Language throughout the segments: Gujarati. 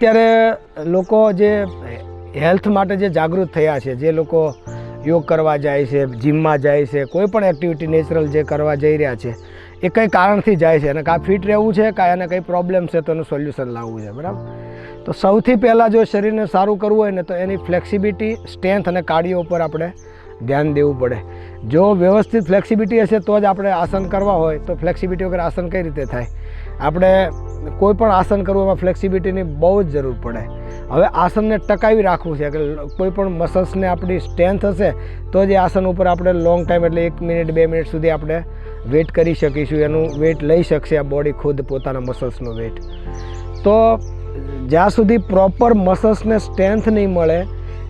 અત્યારે લોકો જે હેલ્થ માટે જે જાગૃત થયા છે, જે લોકો યોગ કરવા જાય છે, જિમમાં જાય છે, કોઈ પણ એક્ટિવિટી નેચરલ જે કરવા જઈ રહ્યા છે, એ કંઈ કારણથી જાય છે અને કાં ફિટ રહેવું છે કાં એને કંઈ પ્રોબ્લેમ છે, તો એનું સોલ્યુશન લાવવું છે, બરાબર? તો સૌથી પહેલાં જો શરીરને સારું કરવું હોય ને, તો એની ફ્લેક્સિબિલિટી સ્ટ્રેન્થ અને કાર્ડિયો ઉપર આપણે ધ્યાન દેવું પડે. જો વ્યવસ્થિત ફ્લેક્સિબિલિટી હશે, તો જ આપણે આસન કરવા હોય, તો ફ્લેક્સિબિલિટી વગર આસન કઈ રીતે થાય? આપણે કોઈ પણ આસન કરવું એમાં ફ્લેક્સિબિલિટીની બહુ જ જરૂર પડે. હવે આસનને ટકાવી રાખવું છે, કે કોઈ પણ મસલ્સને આપણી સ્ટ્રેન્થ હશે, તો જ આસન ઉપર આપણે લોંગ ટાઈમ એટલે એક મિનિટ બે મિનિટ સુધી આપણે વેટ કરી શકીશું. એનું વેટ લઈ શકશે આ બોડી ખુદ પોતાના મસલ્સનો વેટ તો જ્યાં સુધી પ્રોપર મસલ્સને સ્ટ્રેન્થ નહીં મળે,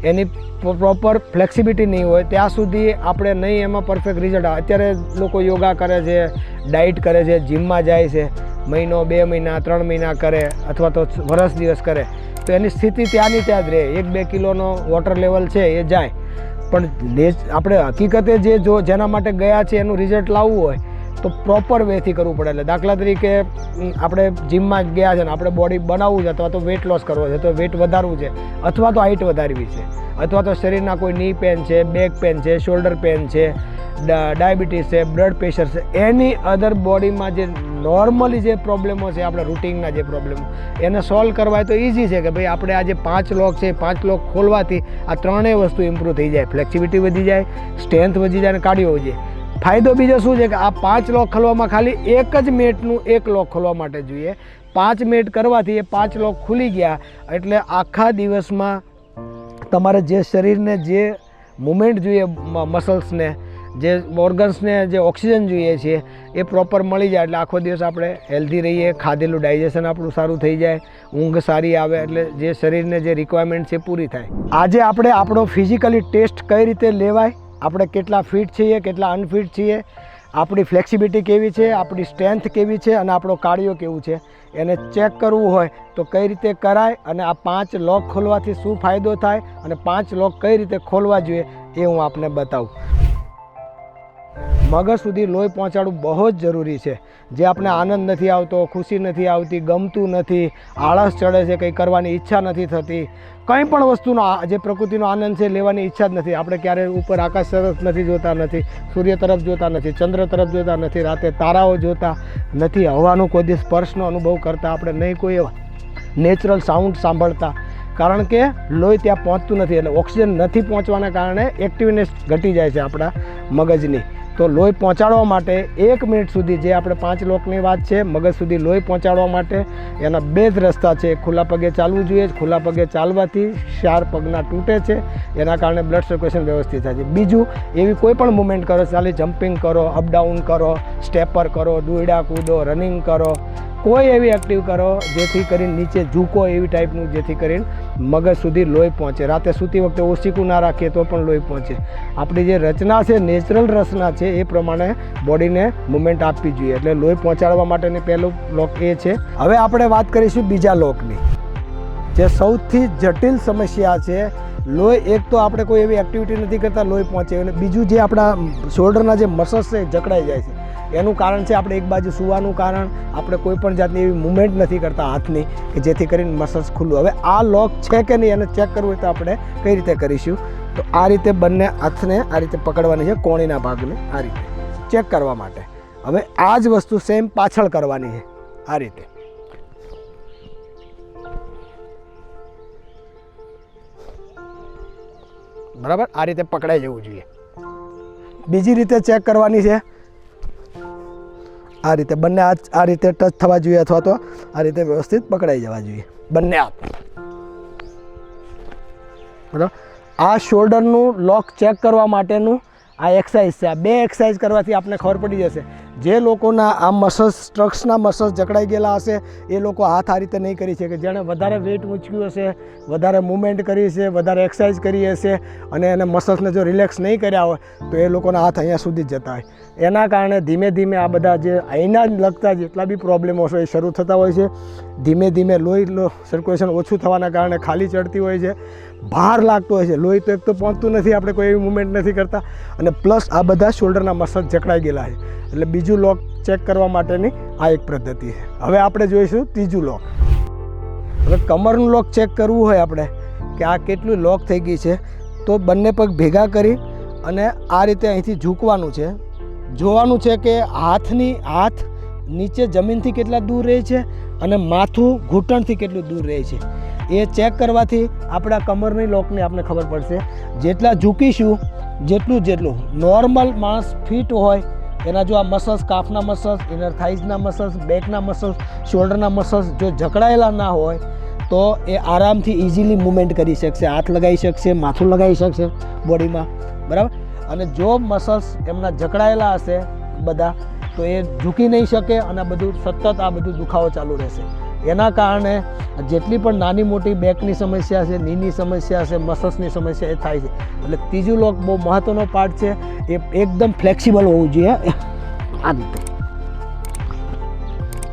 એની પ્રોપર ફ્લેક્સિબિલિટી નહીં હોય, ત્યાં સુધી આપણે નહીં એમાં પરફેક્ટ રિઝલ્ટ આવે. અત્યારે લોકો યોગા કરે છે ડાયટ કરે છે જીમમાં જાય છે. મહિનો, બે મહિના, ત્રણ મહિના કરે અથવા તો વરસ દિવસ કરે, તો એની સ્થિતિ ત્યાંની ત્યાં જ રહે. એક, બે કિલોનો વોટર લેવલ છે, એ જાય. પણ આપણે હકીકતે જે જો જેના માટે ગયા છે એનું રિઝલ્ટ લાવવું હોય, તો પ્રોપર વેથી કરવું પડે. એટલે દાખલા તરીકે આપણે જીમમાં ગયા છે ને, આપણે બોડી બનાવવું છે અથવા તો વેટ લોસ કરવો છે, તો વેટ વધારવું છે, અથવા તો હાઇટ વધારવી છે, અથવા તો શરીરના કોઈ ની પેન છે બેક પેન છે શોલ્ડર પેન છે ડાયાબિટીસ છે, બ્લડ પ્રેશર છે, એની અધર બોડીમાં જે નોર્મલી જે પ્રોબ્લેમો છે આપણે રૂટિનના જે પ્રોબ્લેમો એને સોલ્વ કરવા તો ઇઝી છે કે ભાઈ આપણે આ જે પાંચ લોક છે, પાંચ લોક ખોલવાથી આ ત્રણેય વસ્તુ ઇમ્પ્રૂવ થઈ જાય. ફ્લેક્સિબિલિટી વધી જાય સ્ટ્રેન્થ વધી જાય અને કાર્ડિયો વધી ફાયદો બીજો શું છે કે આ પાંચ લોક ખોલવામાં ખાલી એક જ મિનિટનું એક લોક ખોલવા માટે જોઈએ. પાંચ મિનિટ કરવાથી એ પાંચ લોક ખુલી ગયા, એટલે આખા દિવસમાં તમારે જે શરીરને જે મુમેન્ટ જોઈએ મસલ્સને જે ઓર્ગન્સને જે ઓક્સિજન જોઈએ છે, એ પ્રોપર મળી જાય એટલે આખો દિવસ આપણે હેલ્ધી રહીએ, ખાધેલું ડાયજેશન આપણું સારું થઈ જાય, ઊંઘ સારી આવે એટલે જે શરીરને જે રિક્વાયરમેન્ટ છે પૂરી થાય. આજે આપણે આપણો ફિઝિકલી ટેસ્ટ કઈ રીતે લેવાય, આપણે કેટલા ફિટ છીએ, કેટલા અનફિટ છીએ, આપણી ફ્લેક્સિબિલિટી કેવી છે, આપણી સ્ટ્રેન્થ કેવી છે અને આપણો કાર્ડિયો કેવું છે, એને ચેક કરવું હોય તો કઈ રીતે કરાય અને આ પાંચ લોક ખોલવાથી શું ફાયદો થાય અને પાંચ લોક કઈ રીતે ખોલવા જોઈએ એ હું આપને બતાવું. મગજ સુધી લોહી પહોંચાડવું બહુ જ જરૂરી છે. જે આપણે આનંદ નથી આવતો, ખુશી નથી આવતી, ગમતું નથી, આળસ ચડે છે, કંઈ કરવાની ઈચ્છા નથી થતી. કંઈ પણ વસ્તુનો જે પ્રકૃતિનો આનંદ છે, લેવાની ઈચ્છા જ નથી. આપણે ક્યારે ઉપર આકાશ તરફ નથી જોતા, નથી. સૂર્ય તરફ જોતા નથી, ચંદ્ર તરફ જોતા નથી, રાતે તારાઓ જોતા નથી. હવાનો કોઈ દિવસ સ્પર્શનો અનુભવ કરતા આપણે નહીં કોઈ નેચરલ સાઉન્ડ સાંભળતા. કારણ કે લોહી ત્યાં પહોંચતું નથી એટલે ઓક્સિજન નથી પહોંચવાના કારણે એક્ટિવનેસ ઘટી જાય છે આપણા મગજની. તો લોહી પહોંચાડવા માટે એક મિનિટ સુધી જે આપણે પાંચ લોકની વાત છે, મગજ સુધી લોહી પહોંચાડવા માટે એના બે જ રસ્તા છે. ખુલ્લા પગે ચાલવું જોઈએ, ખુલ્લા પગે ચાલવાથી ચાર પગના તૂટે છે, એના કારણે બ્લડ સર્ક્યુલેશન વ્યવસ્થિત થાય છે. બીજું, એવી કોઈ પણ મુવમેન્ટ કરો, ચાલી જમ્પિંગ કરો અપડાઉન કરો, સ્ટેપર કરો, દોયડા કૂદો, રનિંગ કરો કોઈ એવી એક્ટિવ કરો જેથી કરીને નીચે ઝૂકો એવી ટાઈપનું જેથી કરીને મગજ સુધી લોહી પહોંચે. રાતે સૂતી વખતે ઓશીકું ના રાખીએ તો પણ લોહી પહોંચે. આપણી જે રચના છે નેચરલ રચના છે, એ પ્રમાણે બોડીને મુવમેન્ટ આપવી જોઈએ. એટલે લોહી પહોંચાડવા માટેની પહેલું લોક એ છે. હવે આપણે વાત કરીશું બીજા લોકની જે સૌથી જટિલ સમસ્યા છે, લોહી એક તો આપણે કોઈ એવી એક્ટિવિટી નથી કરતા, લોહી પહોંચે. અને બીજું જે આપણા શોલ્ડરના જે મસલ્સ છે જકડાઈ જાય છે. એનું કારણ છે આપણે એક બાજુ સુવાનું કારણ, આપણે કોઈ પણ જાતની એવી મુવમેન્ટ નથી કરતા હાથની કે જેથી કરીને મસલ્સ ખુલ્લું. હવે આ લોક છે કે નહીં એને ચેક કરવું હોય તો આપણે કઈ રીતે કરીશું? તો આ રીતે બંને હાથને આ રીતે પકડવાની છે કોણીના ભાગને આ રીતે ચેક કરવા માટે. હવે આ જ વસ્તુ સેમ પાછળ કરવાની છે આ રીતે. બરાબર? આ રીતે પકડાઈ જવું જોઈએ. બીજી રીતે ચેક કરવાની છે આ રીતે બંને આ રીતે ટચ થવા જોઈએ અથવા તો આ રીતે વ્યવસ્થિત પકડાઈ જવા જોઈએ. બંને હાથ. બરાબર? આ શોલ્ડરનું લોક ચેક કરવા માટેનું આ એક્સરસાઇઝ છે. આ બે એક્સરસાઇઝ કરવાથી આપણને ખબર પડી જશે. જે લોકોના આ મસલ્સ સ્ટ્રક્સના મસલ્સ જકડાઈ ગયેલા હશે, એ લોકો હાથ આ રીતે નહીં કરી શકે. જેણે વધારે વેઇટ ઊંચક્યું હશે, વધારે મૂવમેન્ટ કરી હશે, વધારે એક્સરસાઇઝ કરી હશે અને એને મસલ્સને જો રિલેક્સ નહીં કર્યા હોય, તો એ લોકોના હાથ અહીંયા સુધી જતા હોય. એના કારણે ધીમે ધીમે આ બધા જે અહીંના લગતા જેટલા બી પ્રોબ્લેમો છે એ શરૂ થતા હોય છે. ધીમે ધીમે લોહી સર્ક્યુલેશન ઓછું થવાના કારણે ખાલી ચડતી હોય છે. ભાર લાગતો હોય છે. લોહી તો એક તો પહોંચતું નથી, આપણે કોઈ એવી મુવમેન્ટ નથી કરતા. અને પ્લસ આ બધા શોલ્ડરના મસલ જકડાઈ ગયેલા છે. એટલે બીજું લોક ચેક કરવા માટેની આ એક પદ્ધતિ છે. હવે આપણે જોઈશું ત્રીજું લોક હવે કમરનું લોક ચેક કરવું હોય આપણે, કે આ કેટલું લોક થઈ ગઈ છે, તો બંને પગ ભેગા કરી અને આ રીતે અહીંથી ઝૂકવાનું છે. જોવાનું છે કે હાથની હાથ નીચે જમીનથી કેટલા દૂર રહે છે અને માથું ઘૂંટણથી કેટલું દૂર રહે છે. એ ચેક કરવાથી આપણા કમરની લોકની આપણે ખબર પડશે. જેટલા ઝૂકીશું, જેટલું જેટલું. નોર્મલ માણસ ફિટ હોય, એના જો આ મસલ્સ કાફના મસલ્સ ઇનર થાઇઝના મસલ્સ બેકના મસલ્સ શોલ્ડરના મસલ્સ જો જકડાયેલા ના હોય, તો એ આરામથી ઇઝીલી મૂવમેન્ટ કરી શકશે. હાથ લગાવી શકશે, માથું લગાવી શકશે બોડીમાં બરાબર? અને જો મસલ્સ એમના જકડાયેલા હશે બધા, તો એ ઝૂકી નહીં શકે અને બધું સતત આ બધું દુખાવો ચાલુ રહેશે. એના કારણે જેટલી પણ નાની મોટી બેકની સમસ્યા છે, નીની સમસ્યા છે મસલ્સની સમસ્યા એ થાય છે. એટલે ત્રીજું લોક બહુ મહત્ત્વનો પાર્ટ છે, એ એકદમ ફ્લેક્સિબલ હોવું જોઈએ આ રીતે.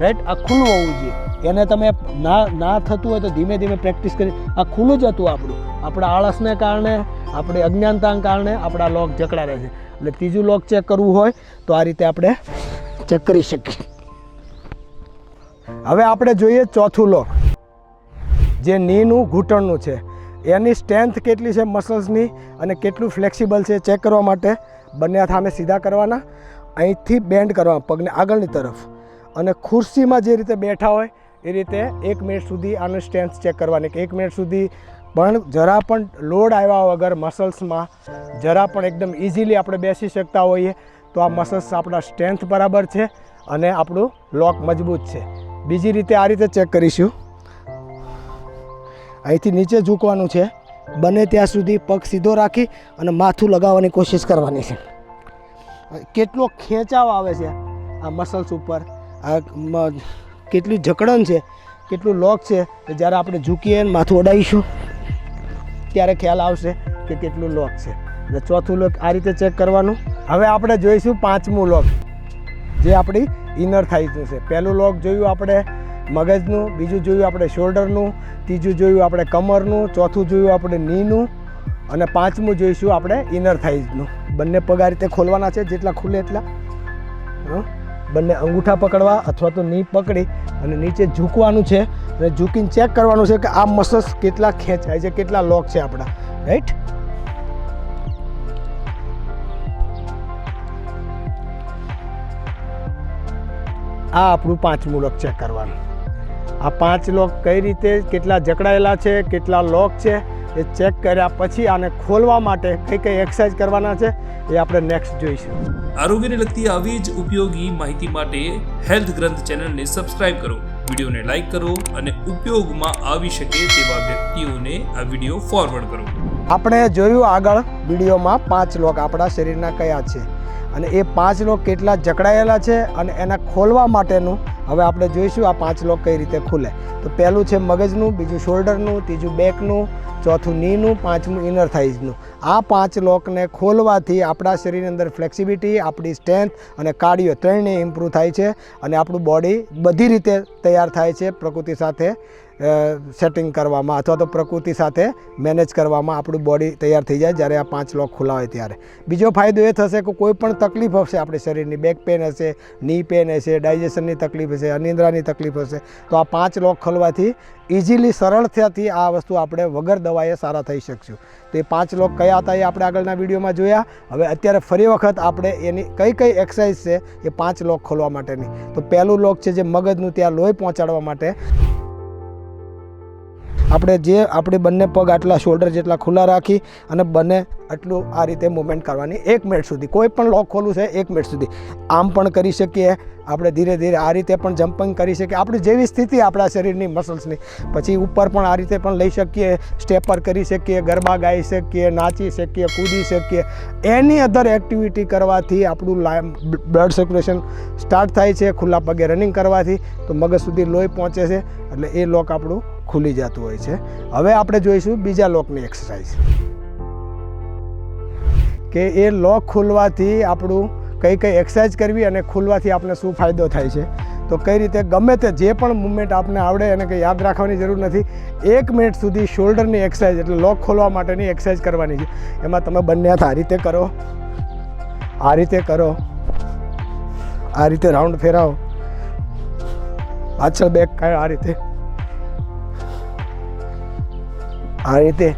રાઈટ આ ખુલ્લું હોવું જોઈએ. એને તમે ના ના થતું હોય તો ધીમે ધીમે પ્રેક્ટિસ કરી, આ ખુલ્લું જ હતું આપણું. આપણા આળસને કારણે, આપણે અજ્ઞાનતાને કારણે આપણા લોક જકડા રહે છે. એટલે ત્રીજું લોક ચેક કરવું હોય તો આ રીતે આપણે ચેક કરી શકીએ. હવે આપણે જોઈએ ચોથું લોક, જે નીનું ઘૂંટણનું છે. એની સ્ટ્રેન્થ કેટલી છે મસલ્સની અને કેટલું ફ્લેક્સિબલ છે ચેક કરવા માટે બંને હાથ સીધા કરવાના. અહીંથી બેન્ડ કરવા પગને આગળની તરફ. અને ખુરશીમાં જે રીતે બેઠા હોય એ રીતે એક મિનિટ સુધી આનું સ્ટ્રેન્થ ચેક કરવાની કે એક મિનિટ સુધી પણ જરા પણ લોડ આવ્યા વગર મસલ્સમાં જરા પણ એકદમ ઇઝીલી આપણે બેસી શકતા હોઈએ તો આ મસલ્સ આપણા સ્ટ્રેન્થ બરાબર છે અને આપણું લોક મજબૂત છે. બીજી રીતે આ રીતે ચેક કરીશું. અહીંથી નીચે ઝૂકવાનું છે. બને ત્યાં સુધી પગ સીધો રાખી અને માથું લગાવવાની કોશિશ કરવાની છે. કેટલો ખેંચાવ આવે છે આ મસલ્સ ઉપર. આ કેટલી જકડન છે, કેટલું લોક છે. જ્યારે આપણે ઝૂકીએ માથું અડાઈશું ત્યારે ખ્યાલ આવશે કે કેટલું લોક છે. એટલે ચોથું લોક આ રીતે ચેક કરવાનું. હવે આપણે જોઈશું પાંચમું લોક. જે આપણી ઇનર થાઈઝનું છે. પહેલું લોક જોયું આપણે મગજનું, બીજું જોયું આપણે શોલ્ડરનું ત્રીજું જોયું આપણે કમરનું, ચોથું જોયું આપણે નીનું અને પાંચમું જોઈશું આપણે ઇનર થાઈઝનું બંને પગ આ રીતે ખોલવાના છે, જેટલા ખુલે એટલા? બંને અંગૂઠા પકડવા અથવા તો ની પકડી અને નીચે ઝૂકવાનું છે અને ઝૂકીને ચેક કરવાનું છે કે આ મસલ્સ કેટલા ખેંચાય છે, કેટલા લોક છે આપણા. રાઈટ આ આપણું પાંચમું લોક ચેક કરવાનું. આ પાંચ લોક કઈ રીતે કેટલા જકડાયેલા છે કેટલા લોક છે એ ચેક કર્યા પછી આને ખોલવા માટે કઈ કઈ એક્સરસાઇઝ કરવાના છે એ આપણે નેક્સ્ટ જોઈશું. આરોગ્યને લગતી આવી જ ઉપયોગી માહિતી માટે હેલ્થ ગ્રંથ ચેનલને સબસ્ક્રાઇબ કરો વિડીયોને લાઈક કરો અને ઉપયોગમાં આવી શકે તેવા વ્યક્તિઓને આ વીડિયો ફોરવર્ડ કરો. આપણે જોયું આગળ વિડીયોમાં પાંચ લોક આપણા શરીરના કયા છે. અને એ પાંચ લોક કેટલા જકડાયેલા છે અને એના ખોલવા માટેનું હવે આપણે જોઈશું આ પાંચ લોક કઈ રીતે ખુલે. તો પહેલું છે મગજનું, બીજું શોલ્ડરનું, ત્રીજું બેકનું, ચોથું નીનું, પાંચમું ઇનર થાઇઝનું આ પાંચ લોકને ખોલવાથી આપણા શરીરની અંદર ફ્લેક્સિબિલિટી આપણી સ્ટ્રેન્થ અને કાર્ડિયો ત્રણેય ઇમ્પ્રૂવ થાય છે અને આપણું બોડી બધી રીતે તૈયાર થાય છે, પ્રકૃતિ સાથે સેટિંગ કરવામાં અથવા તો પ્રકૃતિ સાથે મેનેજ કરવામાં આપણું બોડી તૈયાર થઈ જાય જ્યારે આ પાંચ લોક ખુલ્લા હોય ત્યારે. બીજો ફાયદો એ થશે કે કોઈ પણ તકલીફ હશે આપણી શરીરની બેક પેન હશે ની પેન હશે ડાયજેશનની તકલીફ હશે, અનિંદ્રાની તકલીફ હશે, તો આ પાંચ લોક ખોલવાથી ઇઝીલી સરળતાથી આ વસ્તુ આપણે વગર દવાએ સારા થઈ શકશું. તો એ પાંચ લોક કયા હતા એ આપણે આગળના વિડીયોમાં જોયા. હવે અત્યારે ફરી વખત આપણે એની કઈ કઈ એક્સરસાઇઝ છે એ પાંચ લોક ખોલવા માટેની. તો પહેલું લોક છે જે મગજનું ત્યાં લોહી પહોંચાડવા માટે. આપણે જે આપણે બંને પગ આટલા શોલ્ડર જેટલા ખુલ્લા રાખી અને બંને આટલું આ રીતે મૂવમેન્ટ કરવાની એક મિનિટ સુધી. કોઈ પણ લોક ખોલવું છે એક મિનિટ સુધી. આમ પણ કરી શકીએ. આપણે ધીરે ધીરે આ રીતે પણ જમ્પિંગ કરી શકીએ. આપણી જેવી સ્થિતિ આપણા શરીરની મસલ્સની પછી ઉપર પણ આ રીતે પણ લઈ શકીએ. સ્ટેપર કરી શકીએ, ગરબા ગાઈ શકીએ, નાચી શકીએ, કૂદી શકીએ. એની અધર એક્ટિવિટી કરવાથી આપણું બ્લડ સર્ક્યુલેશન સ્ટાર્ટ થાય છે, ખુલ્લા પગે રનિંગ કરવાથી, તો મગજ સુધી લોહી પહોંચે છે. એટલે એ લોક આપણું ખુલી જતું હોય છે. હવે આપણે જોઈશું બીજા લોકની એક્સરસાઇઝ કે એ લોક ખોલવાથી આપણું કઈ કઈ એક્સરસાઇઝ કરવી અને ખુલવાથી આપણે શું ફાયદો થાય છે. તો કઈ રીતે ગમે તે જે પણ મુવમેન્ટ આપને આવડે એને કંઈ યાદ રાખવાની જરૂર નથી. એક મિનિટ સુધી શોલ્ડરની એક્સરસાઇઝ એટલે લોક ખોલવા માટેની એક્સરસાઇઝ કરવાની છે. એમાં તમે બંને આ રીતે કરો. આ રીતે કરો. આ રીતે રાઉન્ડ ફેરાવો. પાછળ બેક આ રીતે. આ રીતે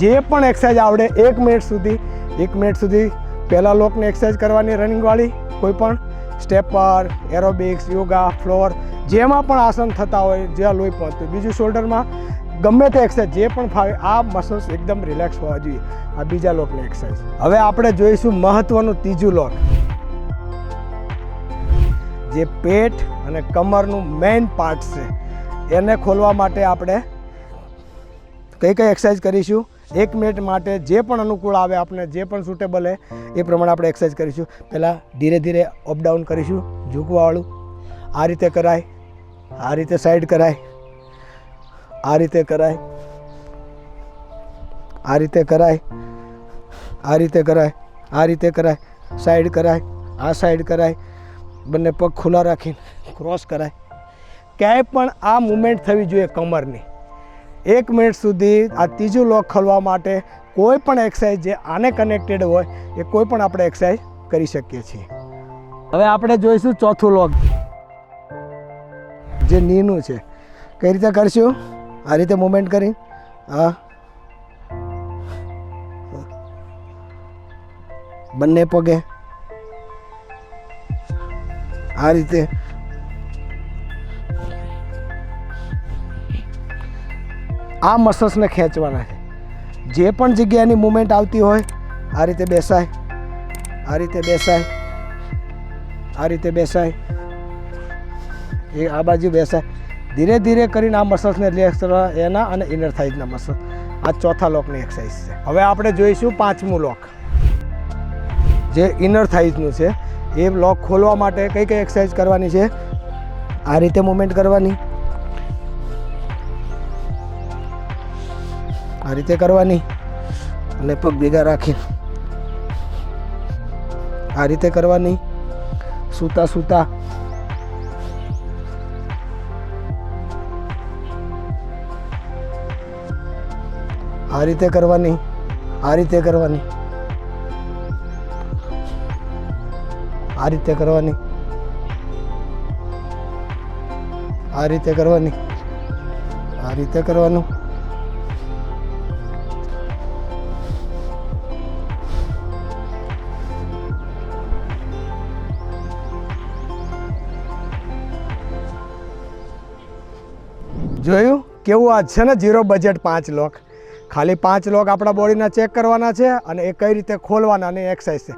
જે પણ એક્સરસાઇઝ આવડે, એક મિનિટ સુધી, એક મિનિટ સુધી પહેલાં લોકને એક્સરસાઇઝ કરવાની રનિંગવાળી કોઈ પણ સ્ટેપર એરોબિક્સ યોગા ફ્લોર જેમાં પણ આસન થતા હોય, જ્યાં લોહી પહોંચતું બીજું શોલ્ડરમાં ગમે તે એક્સરસાઇઝ જે પણ ફાવે, આ મસલ્સ એકદમ રિલેક્સ હોવા જોઈએ, આ બીજા લોકની એક્સરસાઇઝ હવે આપણે જોઈશું મહત્ત્વનું ત્રીજું લોક, જે પેટ અને કમરનું મેઇન પાર્ટ છે. એને ખોલવા માટે આપણે કઈ કઈ એક્સરસાઇઝ કરીશું? એક મિનિટ માટે જે પણ અનુકૂળ આવે આપણે જે પણ સુટેબલ હે, એ પ્રમાણે આપણે એક્સરસાઇઝ કરીશું. પહેલાં ધીરે ધીરે અપડાઉન કરીશું ઝૂકવાવાળું આ રીતે કરાય, આ રીતે સાઈડ કરાય, આ રીતે કરાય, આ રીતે કરાય, આ રીતે કરાય, આ રીતે કરાય સાઈડ કરાય, આ સાઈડ કરાય, બંને પગ ખુલ્લા રાખીને ક્રોસ કરાય. ક્યાંય પણ આ મુમેન્ટ થવી જોઈએ કમરની. એક મિનિટ સુધી આ ત્રીજું લોક ખોલવા માટે કોઈ પણ એક્સરસાઇઝ જે આને કનેક્ટેડ હોય, એ કોઈ પણ આપણે એક્સરસાઇઝ કરી શકીએ છીએ. હવે આપણે જોઈશું ચોથું લોક. જે નીનું છે. કઈ રીતે કરશું? આ રીતે મુમેન્ટ કરી. હા. બંને પગે. આ રીતે. આ મસલ્સને ખેંચવાના છે. જે પણ જગ્યાની મુમેન્ટ આવતી હોય, આ રીતે બેસાય. આ રીતે બેસાય. આ રીતે બેસાય. એ આ બાજુ બેસાય. ધીરે ધીરે કરીને આ મસલ્સને રિલેક્સ એના અને ઇનર થાઇઝના મસલ્સ. આ ચોથા લોકની એક્સરસાઇઝ છે. હવે આપણે જોઈશું પાંચમું લોક. જે ઇનર થાઇઝનું છે, એ લોક ખોલવા માટે કઈ કઈ એક્સરસાઇઝ કરવાની છે? આ રીતે મુમેન્ટ કરવાની. આ રીતે કરવાની અને પગ ભેગા રાખીને આ રીતે કરવાની. સૂતા સૂતા આ રીતે કરવાની, આ રીતે કરવાની, આ રીતે કરવાની, આ રીતે કરવાની, આ રીતે કરવાનું. જોયું? કેવું આ છે ને ઝીરો બજેટ પાંચ લોક? ખાલી પાંચ લોક આપણા બોડીના ચેક કરવાના છે અને એ કઈ રીતે ખોલવાના અને એક્સરસાઇઝ છે.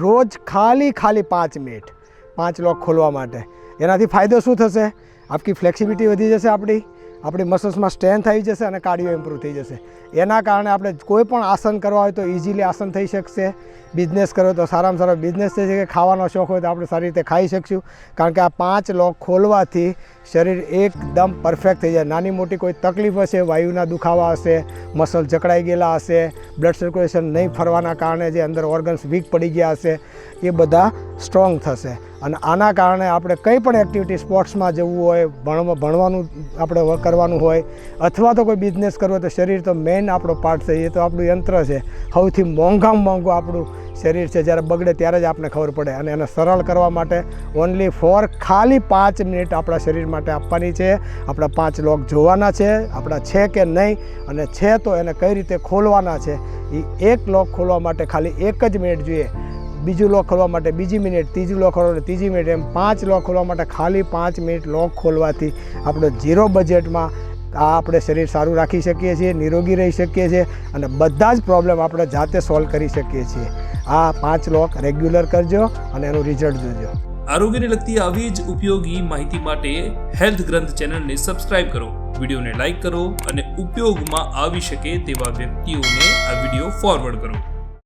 રોજ ખાલી ખાલી પાંચ મિનિટ પાંચ લોક ખોલવા માટે. એનાથી ફાયદો શું થશે? આપકી ફ્લેક્સિબિલિટી વધી જશે આપણી આપણી મસલ્સમાં સ્ટ્રેન્થ આવી જશે અને કાર્ડિયો ઇમ્પ્રૂવ થઈ જશે. એના કારણે આપણે કોઈ પણ આસન કરવા હોય તો ઇઝીલી આસન થઈ શકશે. બિઝનેસ કરો તો સારામાં સારો બિઝનેસ થઈ શકે ખાવાનો શોખ હોય તો આપણે સારી રીતે ખાઈ શકીશું. કારણ કે આ પાંચ લોક ખોલવાથી શરીર એકદમ પરફેક્ટ થઈ જાય. નાની મોટી કોઈ તકલીફ હશે, વાયુના દુખાવા હશે, મસલ જકડાઈ ગયેલા હશે, બ્લડ સર્ક્યુલેશન નહીં ફરવાના કારણે જે અંદર ઓર્ગન્સ વીક પડી ગયા હશે, એ બધા સ્ટ્રોંગ થશે. અને આના કારણે આપણે કંઈ પણ એક્ટિવિટી સ્પોર્ટ્સમાં જવું હોય, ભણવા, ભણવાનું આપણે કરવાનું હોય, અથવા તો કોઈ બિઝનેસ કરવો તો શરીર તો મેઇન આપણો પાર્ટ છે. એ તો આપણું યંત્ર છે. સૌથી મોંઘામાં મોંઘું આપણું શરીર છે, જ્યારે બગડે ત્યારે જ આપણને ખબર પડે. અને એને સરળ કરવા માટે ઓનલી ફોર ખાલી પાંચ મિનિટ આપણા શરીર માટે આપવાની છે. આપણા પાંચ લોક જોવાના છે, આપણા છે કે નહીં, અને છે તો એને કઈ રીતે ખોલવાના છે એ એક લોક ખોલવા માટે ખાલી એક જ મિનિટ જોઈએ. બીજું લોક ખોલવા માટે બીજી મિનિટ, ત્રીજું લોક ખોલવા માટે ત્રીજી મિનિટ, એમ પાંચ લોક ખોલવા માટે ખાલી પાંચ મિનિટ લોક ખોલવાથી આપણે ઝીરો બજેટમાં આ આપણે શરીર સારું રાખી શકીએ છીએ, નિરોગી રહી શકીએ છીએ, અને બધા જ પ્રોબ્લેમ આપણે જાતે સોલ્વ કરી શકીએ છીએ. આ પાંચ લોક રેગ્યુલર કરજો અને એનું રિઝલ્ટ જોજો. આરોગ્યને લગતી આવી જ ઉપયોગી માહિતી માટે હેલ્થ ગ્રંથ ચેનલને સબસ્ક્રાઇબ કરો, વિડીયોને લાઇક કરો અને ઉપયોગમાં આવી શકે તેવા વ્યક્તિઓને આ વીડિયો ફોરવર્ડ કરો.